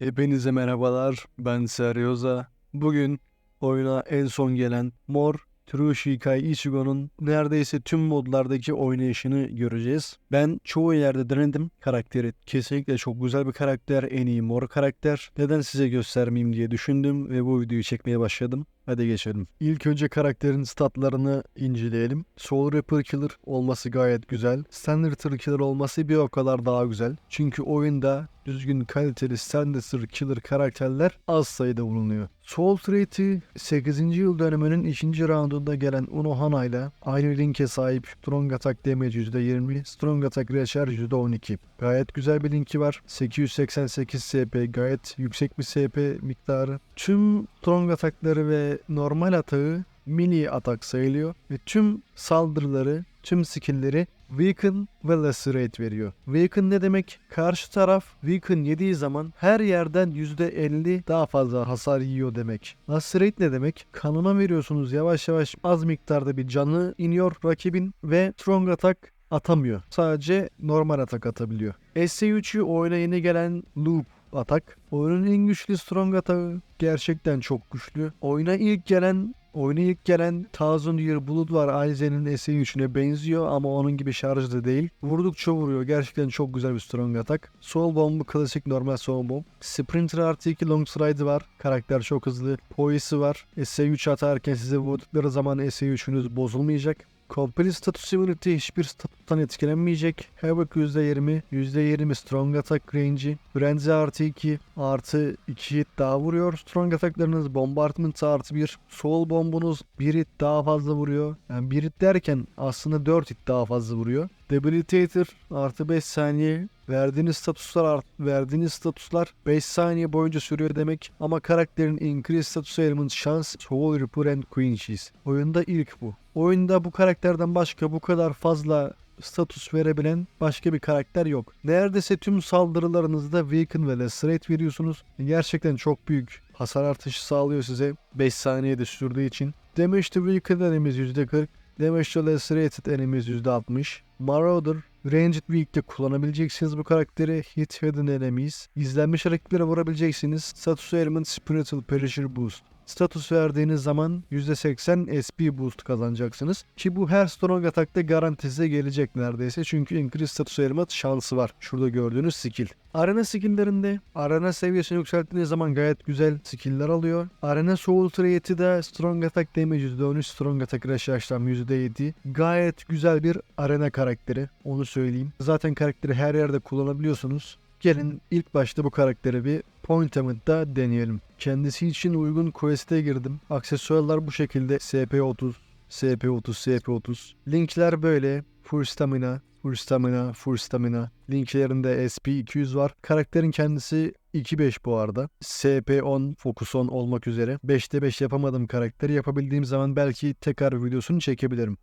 Hepinize merhabalar. Ben Seryoza. Bugün oyuna en son gelen Mor True Shikai Ichigo'nun neredeyse tüm modlardaki oynayışını göreceğiz. Ben çoğu yerde denedim karakteri. Kesinlikle çok güzel bir karakter. En iyi mor karakter. Neden size göstermeyeyim diye düşündüm ve bu videoyu çekmeye başladım. Hadi geçelim. İlk önce karakterin statlarını inceleyelim. Soul Reaper Killer olması gayet güzel. Standard Killer olması bir o kadar daha güzel. Çünkü oyunda düzgün kaliteli Standard Killer karakterler az sayıda bulunuyor. Soul Trait'i 8. yıl dönümünün 2. roundunda gelen Unohana ile aynı linke sahip Strong Attack Damage %20, Strong Attack Recharge %12. Gayet güzel bir linki var. 888 SP gayet yüksek bir SP miktarı. Tüm Strong atakları ve normal atağı mini atak sayılıyor ve tüm saldırıları, tüm skill'leri Weaken ve Lacerate veriyor. Weaken ne demek? Karşı taraf Weaken yediği zaman her yerden %50 daha fazla hasar yiyor demek. Lacerate ne demek? Kanına veriyorsunuz yavaş yavaş az miktarda bir canı iniyor rakibin ve Strong Attack atamıyor. Sadece normal atak atabiliyor. SC3'ü oyuna yeni gelen Loop atak. Oyunun en güçlü strong atağı gerçekten çok güçlü. Oyuna ilk gelen Oyuna ilk gelen Thousand Year Blood var Aizen'in SE3'üne benziyor ama onun gibi şarjlı değil. Vurdukça vuruyor. Gerçekten çok güzel bir strong atak. Soul Bomb'u klasik normal Soul Bomb. Sprinter artı 2 Long Stride var. Karakter çok hızlı. Poisi var. SE3 atarken size vurdukları zaman SE3'ünüz bozulmayacak. Complete Status Immunity hiçbir statüden etkilenmeyecek. Havoc %20, %20 Strong Attack Range'i. Frenzy artı 2, artı 2 hit daha vuruyor. Strong Attack'larınız Bombardment artı 1. Soul Bomb'unuz 1 hit daha fazla vuruyor. Yani 1 hit derken aslında 4 hit daha fazla vuruyor. Debilitator artı 5 saniye verdiğiniz statuslar art, verdiğiniz statuslar 5 saniye boyunca sürüyor demek ama karakterin increase status element şans Soul Reaper and Queen Cheese. Oyunda ilk bu. Oyunda bu karakterden başka bu kadar fazla status verebilen başka bir karakter yok. Neredeyse tüm saldırılarınızda Weaken ve Lacerate veriyorsunuz. Gerçekten çok büyük hasar artışı sağlıyor size 5 saniyede sürdüğü için. Damage to Weaken enemies %40, Damage to Lacerated enemies %60. Marauder Ranged Weak'te kullanabileceksiniz bu karakteri. Hit Hidden Enemies. İzlenmiş rakiplere vurabileceksiniz. Status Element Spiritual Pressure Boost. Status verdiğiniz zaman %80 SP boost kazanacaksınız. Ki bu her strong atakta garantisi gelecek neredeyse. Çünkü increase status element şansı var. Şurada gördüğünüz skill. Arena skilllerinde arena seviyesini yükselttiğiniz zaman gayet güzel skill'ler alıyor. Arena soul trade'i de strong attack damage %13, strong attack rush yaşlam %7. Gayet güzel bir arena karakteri. Onu söyleyeyim. Zaten karakteri her yerde kullanabiliyorsunuz. Gelin ilk başta bu karakteri bir Pointament'da deneyelim. Kendisi için uygun quest'e girdim. Aksesuarlar bu şekilde SP30, SP30, SP30. Linkler böyle. Full stamina, full stamina, full stamina. Linklerinde SP200 var. Karakterin kendisi 2-5 bu arada. SP10, Focus 10 olmak üzere. 5'te 5 yapamadım karakteri. Yapabildiğim zaman belki tekrar videosunu çekebilirim.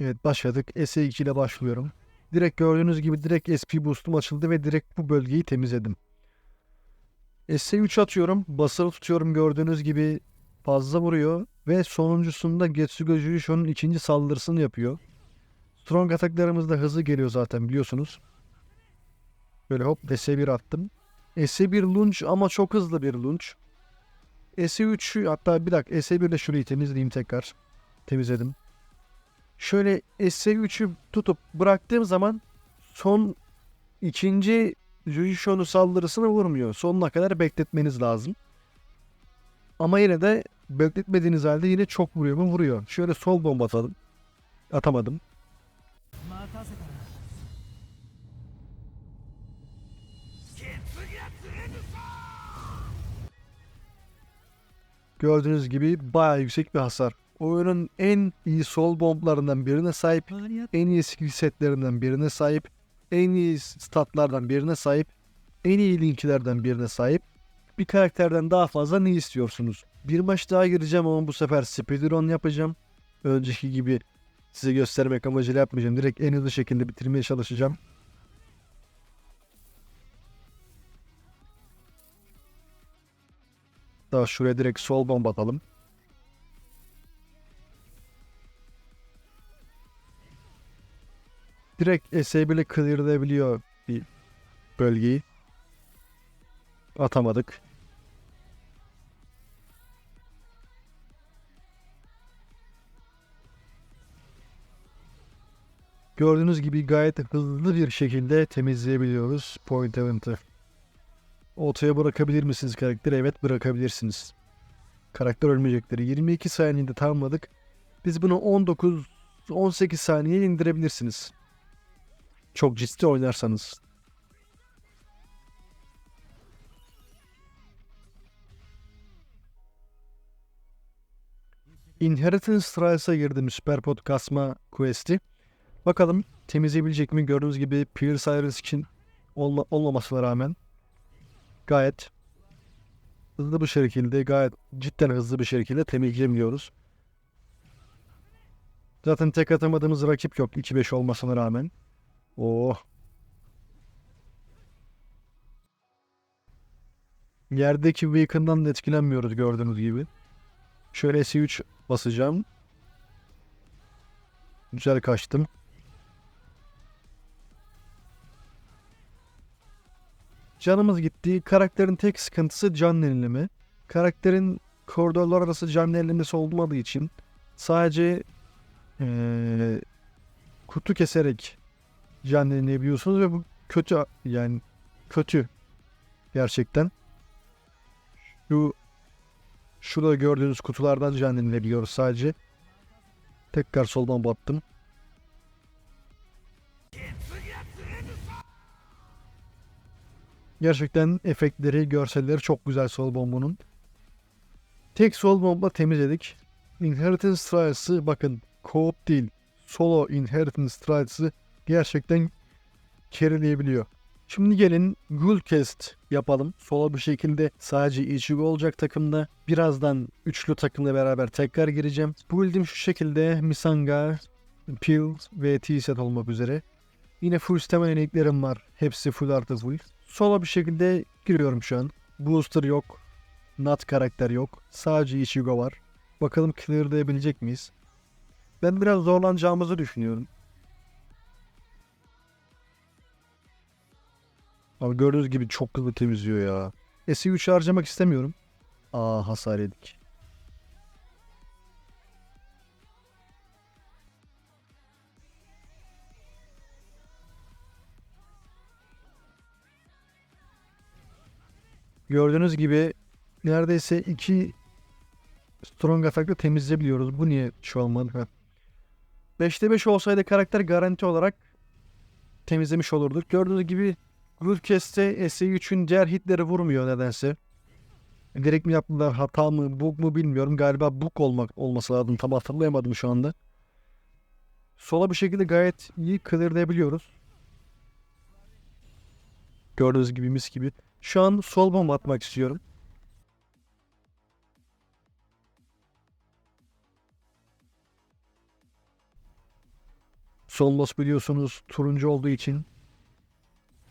Evet başladık. SE2 ile başlıyorum. Direkt gördüğünüz gibi direkt SP boost'um açıldı ve direkt bu bölgeyi temizledim. S3 atıyorum. Basılı tutuyorum gördüğünüz gibi fazla vuruyor. Ve sonuncusunda Getsuga Jujutsu'nun ikinci saldırısını yapıyor. Strong ataklarımızda hızlı geliyor zaten biliyorsunuz. Böyle hop S1 attım. S1 lunge ama çok hızlı bir lunge. S3 hatta bir dakika S1 ile şurayı temizleyeyim tekrar. Temizledim. Şöyle S3'ü tutup bıraktığım zaman son ikinci Jujutsu'nun saldırısını vurmuyor. Sonuna kadar bekletmeniz lazım. Ama yine de bekletmediğiniz halde yine çok vuruyor mu? Vuruyor. Şöyle sol bomba atalım. Atamadım. Gördüğünüz gibi bayağı yüksek bir hasar. Oyunun en iyi sol bomblarından birine sahip, en iyi skill setlerinden birine sahip, en iyi statlardan birine sahip, en iyi linklerden birine sahip. Bir karakterden daha fazla ne istiyorsunuz? Bir maç daha gireceğim ama bu sefer speedrun yapacağım. Önceki gibi size göstermek amacıyla yapmayacağım. Direkt en hızlı şekilde bitirmeye çalışacağım. Daha şuraya direkt sol bomba atalım. Direkt SA bile clearlayabiliyor bir bölgeyi. atamadık. Gördüğünüz gibi gayet hızlı bir şekilde temizleyebiliyoruz point event'ı. Ortaya bırakabilir misiniz karakteri? Evet bırakabilirsiniz. Karakter ölmeyecekleri. 22 saniyede tamamladık. Biz bunu 19 18 saniye indirebilirsiniz. Çok ciddi oynarsanız. Inheritance Trials'a girdim Süper Pod kasma quest'i. Bakalım temizleyebilecek mi? Gördüğünüz gibi Pierce Iris için olma, olmamasına rağmen gayet hızlı bir şekilde gayet cidden hızlı bir şekilde temizleyebiliyoruz. Zaten tek atamadığımız rakip yok 2-5 olmasına rağmen. Oh. Yerdeki Beacon'dan da etkilenmiyoruz gördüğünüz gibi. Şöyle S3 basacağım. Güzel kaçtım. Canımız gitti. Karakterin tek sıkıntısı can yenileme. Karakterin koridorlar arası can yenilemesi olmadığı için sadece ee, kutu keserek can yenileyebiliyorsunuz ve bu kötü yani kötü gerçekten. Şu şurada gördüğünüz kutulardan can yenilebiliyoruz sadece. Tekrar soldan battım. Gerçekten efektleri, görselleri çok güzel sol bombonun. Tek sol bomba temizledik. Inheritance Trials'ı bakın co-op değil solo Inheritance Trials'ı gerçekten kerileyebiliyor. Şimdi gelin Guildcast yapalım. Solo bir şekilde sadece Ichigo olacak takımda. Birazdan üçlü takımla beraber tekrar gireceğim. Build'im şu şekilde Misanga, Peel ve T-set olmak üzere. Yine full stamina yeteneklerim var. Hepsi full artı full. Solo bir şekilde giriyorum şu an. Booster yok. Nut karakter yok. Sadece Ichigo var. Bakalım clearlayabilecek miyiz? Ben biraz zorlanacağımızı düşünüyorum. Abi gördüğünüz gibi çok hızlı temizliyor ya. SE3 harcamak istemiyorum. Aa hasar yedik. Gördüğünüz gibi neredeyse iki strong attack'la temizleyebiliyoruz. Bu niye şu olmadı? 5'te 5 olsaydı karakter garanti olarak temizlemiş olurduk. Gördüğünüz gibi Groovecast'te SE3'ün diğer hitleri vurmuyor nedense. Direkt mi yaptılar hata mı bug mu bilmiyorum. Galiba bug olmak olması lazım. Tam hatırlayamadım şu anda. Sola bir şekilde gayet iyi clearlayabiliyoruz. Gördüğünüz gibi mis gibi. Şu an sol bomba atmak istiyorum. Sol boss biliyorsunuz turuncu olduğu için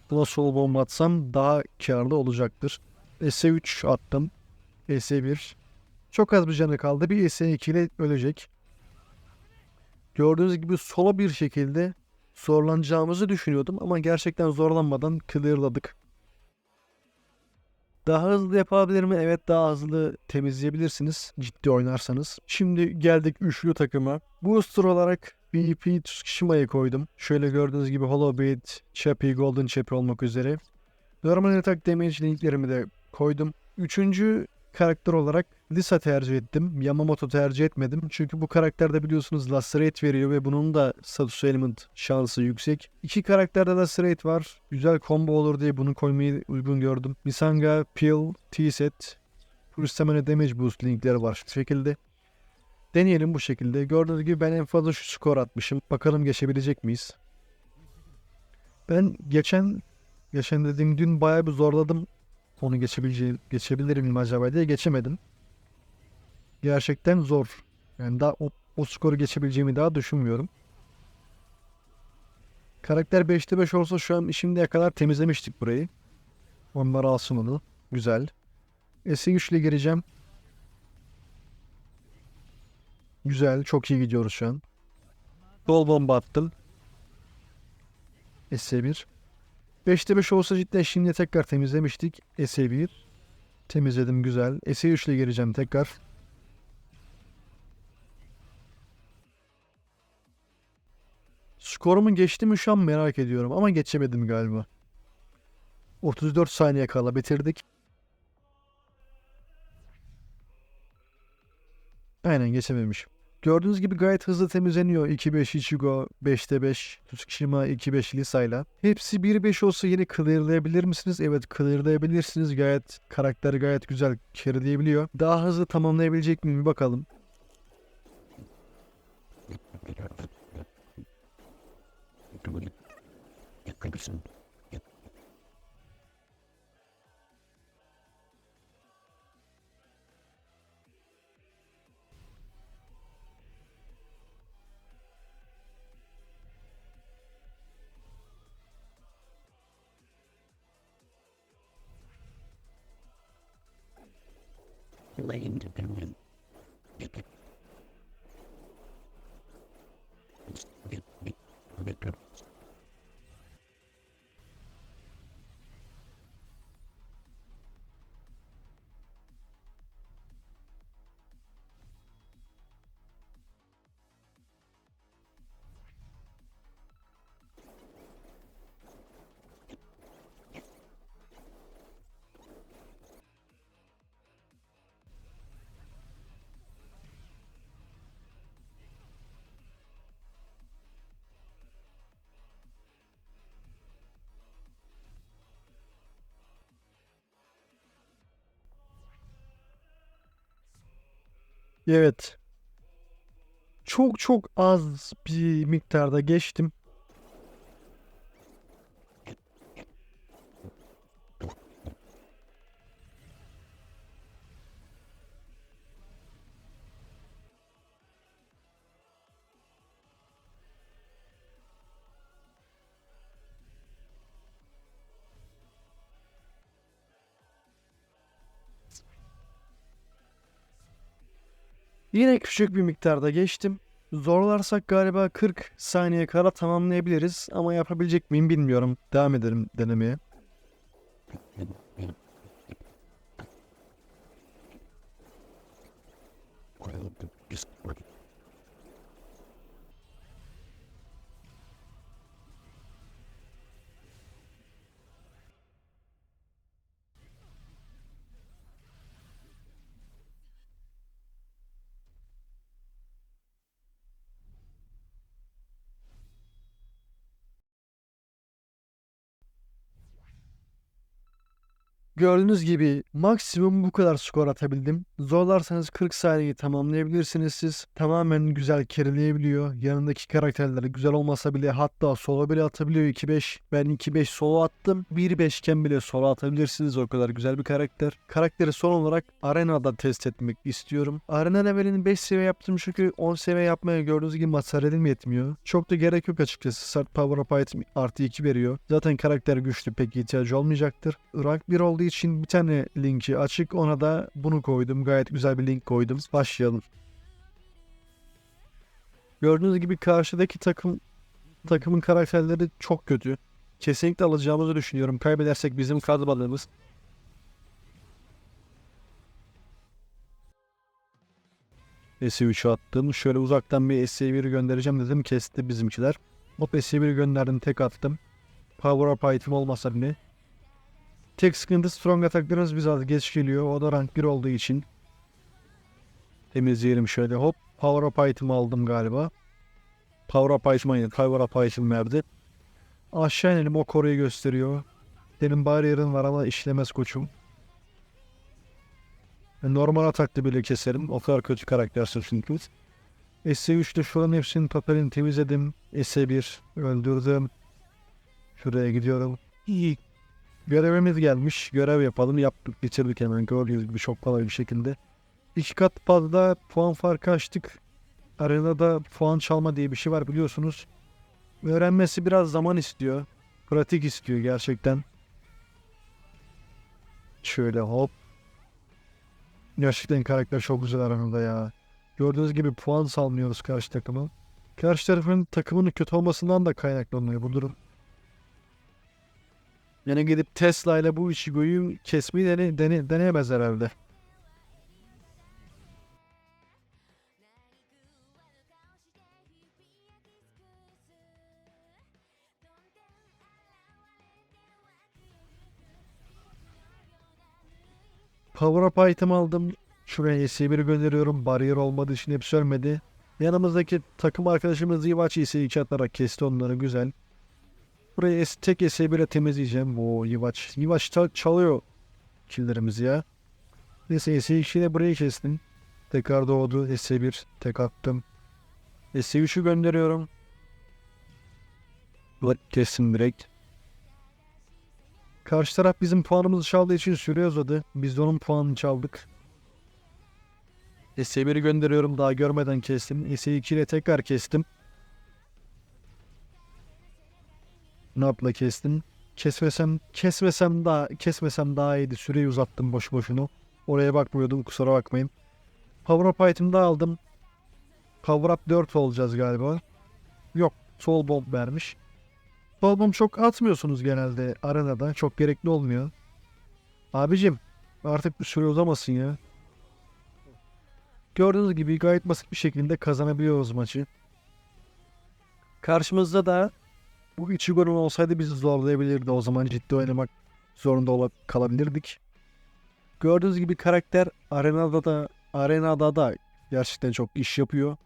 buna sol bomba atsam daha karlı olacaktır. S3 attım. S1. Çok az bir canı kaldı. Bir S2 ile ölecek. Gördüğünüz gibi sola bir şekilde zorlanacağımızı düşünüyordum ama gerçekten zorlanmadan clearladık. Daha hızlı yapabilir mi? Evet daha hızlı temizleyebilirsiniz ciddi oynarsanız. Şimdi geldik üçlü takıma. Booster olarak VP Tsushima'yı koydum. Şöyle gördüğünüz gibi Hollow Beat, Chappie, Golden Chappie olmak üzere. Normal attack damage linklerimi de koydum. Üçüncü karakter olarak Lisa tercih ettim. Yamamoto tercih etmedim. Çünkü bu karakterde biliyorsunuz Lacerate veriyor ve bunun da status element şansı yüksek. İki karakterde Lacerate var. Güzel combo olur diye bunu koymayı uygun gördüm. Misanga, Peel, T-set, Full Stamina Damage Boost linkleri var şu şekilde. Deneyelim bu şekilde. Gördüğünüz gibi ben en fazla şu skor atmışım. Bakalım geçebilecek miyiz? Ben geçen geçen dediğim dün bayağı bir zorladım. Onu geçebileceğim, geçebilirim mi acaba diye geçemedim. Gerçekten zor. Yani daha o, o skoru geçebileceğimi daha düşünmüyorum. Karakter 5'te 5 olsa şu an şimdiye kadar temizlemiştik burayı. Onlar alsın onu. Güzel. S3 ile gireceğim. Güzel. Çok iyi gidiyoruz şu an. Dol bomba attım. S1. 5'te 5 olsa cidden şimdi tekrar temizlemiştik. S1. Temizledim güzel. S3 ile gireceğim tekrar. Skorumu geçti mi şu an merak ediyorum ama geçemedim galiba. 34 saniye kala bitirdik. Aynen geçememişim. Gördüğünüz gibi gayet hızlı temizleniyor. 2-5 Ichigo, 5'te 5 Tsukishima, 2-5 Lisa'yla. Hepsi 1-5 olsa yine clearlayabilir misiniz? Evet clearlayabilirsiniz. Gayet karakteri gayet güzel carryleyebiliyor. Daha hızlı tamamlayabilecek miyim bir bakalım. Lamed. Evet. Çok çok az bir miktarda geçtim. Yine küçük bir miktarda geçtim. Zorlarsak galiba 40 saniye kala tamamlayabiliriz ama yapabilecek miyim bilmiyorum. Devam edelim denemeye. Gördüğünüz gibi maksimum bu kadar skor atabildim. Zorlarsanız 40 saniyeyi tamamlayabilirsiniz siz. Tamamen güzel kerileyebiliyor. Yanındaki karakterleri güzel olmasa bile hatta solo bile atabiliyor 2-5. Ben 2-5 solo attım. 1-5 iken bile solo atabilirsiniz. O kadar güzel bir karakter. Karakteri son olarak arenada test etmek istiyorum. Arena levelini 5 seviye yaptım çünkü 10 seviye yapmaya gördüğünüz gibi materyalim yetmiyor. Çok da gerek yok açıkçası. Start Power Up Item artı 2 veriyor. Zaten karakter güçlü pek ihtiyacı olmayacaktır. Rank 1 olduğu için bir tane linki açık. Ona da bunu koydum. Gayet güzel bir link koydum. Başlayalım. Gördüğünüz gibi karşıdaki takım takımın karakterleri çok kötü. Kesinlikle alacağımızı düşünüyorum. Kaybedersek bizim kazanmadığımız. S3 attım. Şöyle uzaktan bir S1'i göndereceğim dedim. Kesti bizimkiler. Hop S1'i gönderdim. Tek attım. Power up item olmasa bile. Tek sıkıntı strong ataklarımız biraz geç geliyor. O da rank 1 olduğu için. Temizleyelim şöyle hop. Power up item aldım galiba. Power up item aynen. Power up item verdi. Aşağı inelim o koruyu gösteriyor. Senin barriер'ın var ama işlemez koçum. Ben Normal atakta bile keserim. O kadar kötü karaktersin çünkü. S3'te şuranın hepsinin papelini temizledim. S1 öldürdüm. Şuraya gidiyorum. İyi. Görevimiz gelmiş. Görev yapalım. Yaptık. Bitirdik hemen. Gördüğünüz gibi çok kolay bir şekilde. İki kat fazla puan farkı açtık. Arenada puan çalma diye bir şey var biliyorsunuz. Öğrenmesi biraz zaman istiyor. Pratik istiyor gerçekten. Şöyle hop. Gerçekten karakter çok güzel aranında ya. Gördüğünüz gibi puan salmıyoruz karşı takıma. Karşı tarafın takımının kötü olmasından da kaynaklanıyor bu durum. Yani gidip Tesla ile bu Ichigo'yu kesmeyi dene, dene, deneyemez herhalde. Power up item aldım. Şuraya S1 gönderiyorum. Bariyer olmadığı için hep ölmedi. Yanımızdaki takım arkadaşımız Yivaç ise iki atarak kesti onları güzel. Burayı tek S1'e temizleyeceğim. O Yivaç. Yivaç çalıyor killlerimizi ya. Neyse S2 ile burayı kestim. Tekrar doğdu. S1 tek attım. S3'ü gönderiyorum. Bak kestim direkt. Karşı taraf bizim puanımızı çaldığı için süre uzadı. Biz de onun puanını çaldık. S1'i gönderiyorum daha görmeden kestim. S2 ile tekrar kestim. Nap'la kestim. Kesmesem, kesmesem daha, kesmesem daha iyiydi. Süreyi uzattım boş boşuna. Oraya bakmıyordum kusura bakmayın. Power up item aldım. Power up 4 olacağız galiba. Yok, soul bomb vermiş. Soul bomb çok atmıyorsunuz genelde arenada. Çok gerekli olmuyor. Abicim, artık bir süre uzamasın ya. Gördüğünüz gibi gayet basit bir şekilde kazanabiliyoruz maçı. Karşımızda da bu Ichigo'nun olsaydı bizi zorlayabilirdi. O zaman ciddi oynamak zorunda kalabilirdik. Gördüğünüz gibi karakter arenada da arenada da gerçekten çok iş yapıyor.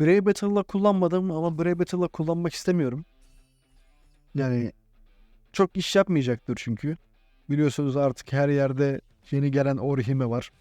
Brave Battle'la kullanmadım ama Brave Battle'la kullanmak istemiyorum. Yani çok iş yapmayacaktır çünkü. Biliyorsunuz artık her yerde yeni gelen Orihime var.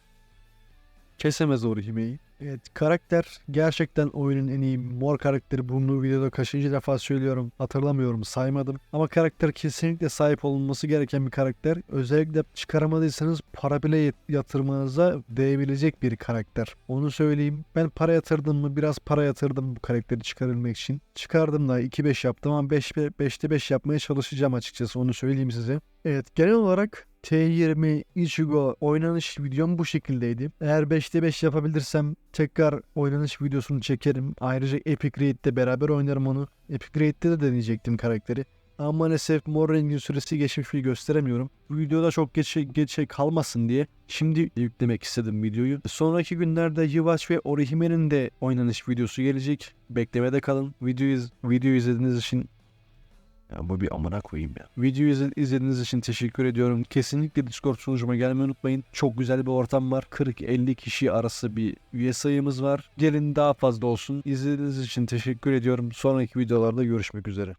Kesemez Orihime'yi. Evet karakter gerçekten oyunun en iyi mor karakteri. Bunu videoda kaçıncı defa söylüyorum hatırlamıyorum saymadım. Ama karakter kesinlikle sahip olunması gereken bir karakter. Özellikle çıkaramadıysanız para bile yat- yatırmanıza değebilecek bir karakter. Onu söyleyeyim. Ben para yatırdım mı biraz para yatırdım bu karakteri çıkarılmak için. Çıkardım da 2-5 yaptım ama 5 5'te 5 yapmaya çalışacağım açıkçası onu söyleyeyim size. Evet genel olarak T20 Ichigo oynanış videom bu şekildeydi. Eğer 5'te 5 yapabilirsem tekrar oynanış videosunu çekerim. Ayrıca Epic Raid'de beraber oynarım onu. Epic Raid'de de deneyecektim karakteri. Ama maalesef mor rengin süresi geçmiş bir gösteremiyorum. Bu videoda çok geç, geç kalmasın diye şimdi yüklemek istedim videoyu. Sonraki günlerde Yivaç ve Orihime'nin de oynanış videosu gelecek. Beklemede kalın. Videoyu, videoyu izlediğiniz için ya bu bir amına koyayım ya. Videoyu izle- izlediğiniz için teşekkür ediyorum. Kesinlikle Discord sunucuma gelmeyi unutmayın. Çok güzel bir ortam var. 40-50 kişi arası bir üye sayımız var. Gelin daha fazla olsun. İzlediğiniz için teşekkür ediyorum. Sonraki videolarda görüşmek üzere.